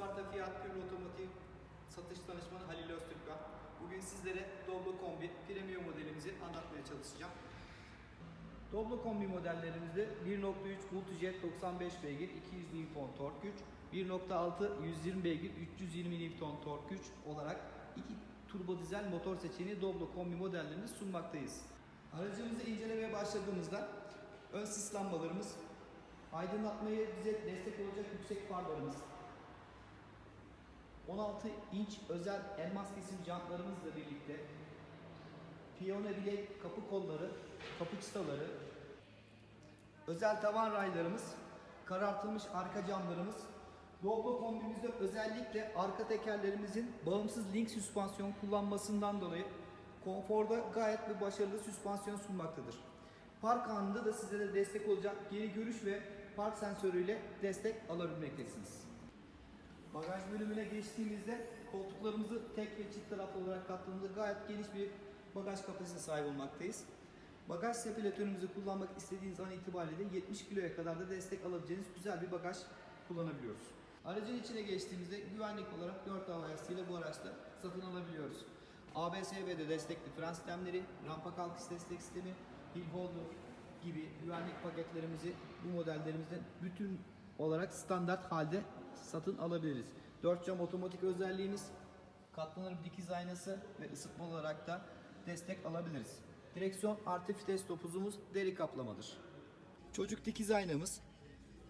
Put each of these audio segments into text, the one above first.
Isparta Fiyat Gümrük Otomotiv Satış Danışmanı Halil Öztürk'la bugün sizlere Doblo Kombi Premium modelimizi anlatmaya çalışacağım. Doblo Kombi modellerimizde 1.3 Multijet 95 beygir 200 Nm tork güç, 1.6 120 beygir 320 Nm tork güç olarak iki turbo dizel motor seçeneği Doblo Kombi modellerini sunmaktayız. Aracımızı incelemeye başladığımızda ön sis aydınlatmaya bize destek olacak yüksek farlarımız, 16 inç özel elmas kesim jantlarımızla birlikte piyano bilek kapı kolları, kapı çıtaları, özel tavan raylarımız, karartılmış arka camlarımız, Doblo kombimizde özellikle arka tekerlerimizin bağımsız link süspansiyon kullanmasından dolayı konforda gayet bir başarılı süspansiyon sunmaktadır. Park anında da sizlere destek olacak geri görüş ve park sensörüyle destek alabilmektesiniz. Bagaj bölümüne geçtiğimizde koltuklarımızı tek ve çift taraflı olarak kattığımızda gayet geniş bir bagaj kapasitesine sahip olmaktayız. Bagaj separatörümüzü kullanmak istediğiniz an itibariyle de 70 kiloya kadar da destek alabileceğiniz güzel bir bagaj kullanabiliyoruz. Aracın içine geçtiğimizde güvenlik olarak 4 hava yastığıyla bu araçta satın alabiliyoruz. ABS-B'de destekli fren sistemleri, rampa kalkış destek sistemi, hill holder gibi güvenlik paketlerimizi bu modellerimizde bütün olarak standart halde satın alabiliriz. 4 cam otomatik özelliğimiz, katlanır dikiz aynası ve ısıtma olarak da destek alabiliriz. Direksiyon artı vites topuzumuz deri kaplamadır. Çocuk dikiz aynamız,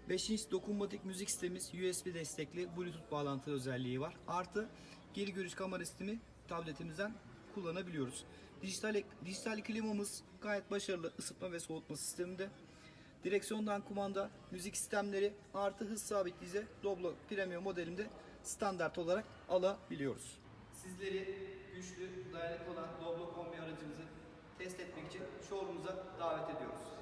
5 inç dokunmatik müzik sistemimiz USB destekli Bluetooth bağlantı özelliği var. Artı geri görüş kamera sistemi tabletimizden kullanabiliyoruz. Dijital, dijital klimamız gayet başarılı ısıtma ve soğutma sisteminde. Direksiyondan kumanda, müzik sistemleri artı hız sabitleyici Doblo Premium modelimde standart olarak alabiliyoruz. Sizleri güçlü, dayanıklı olan Doblo kombi aracımızı test etmek için showroom'umuza davet ediyoruz.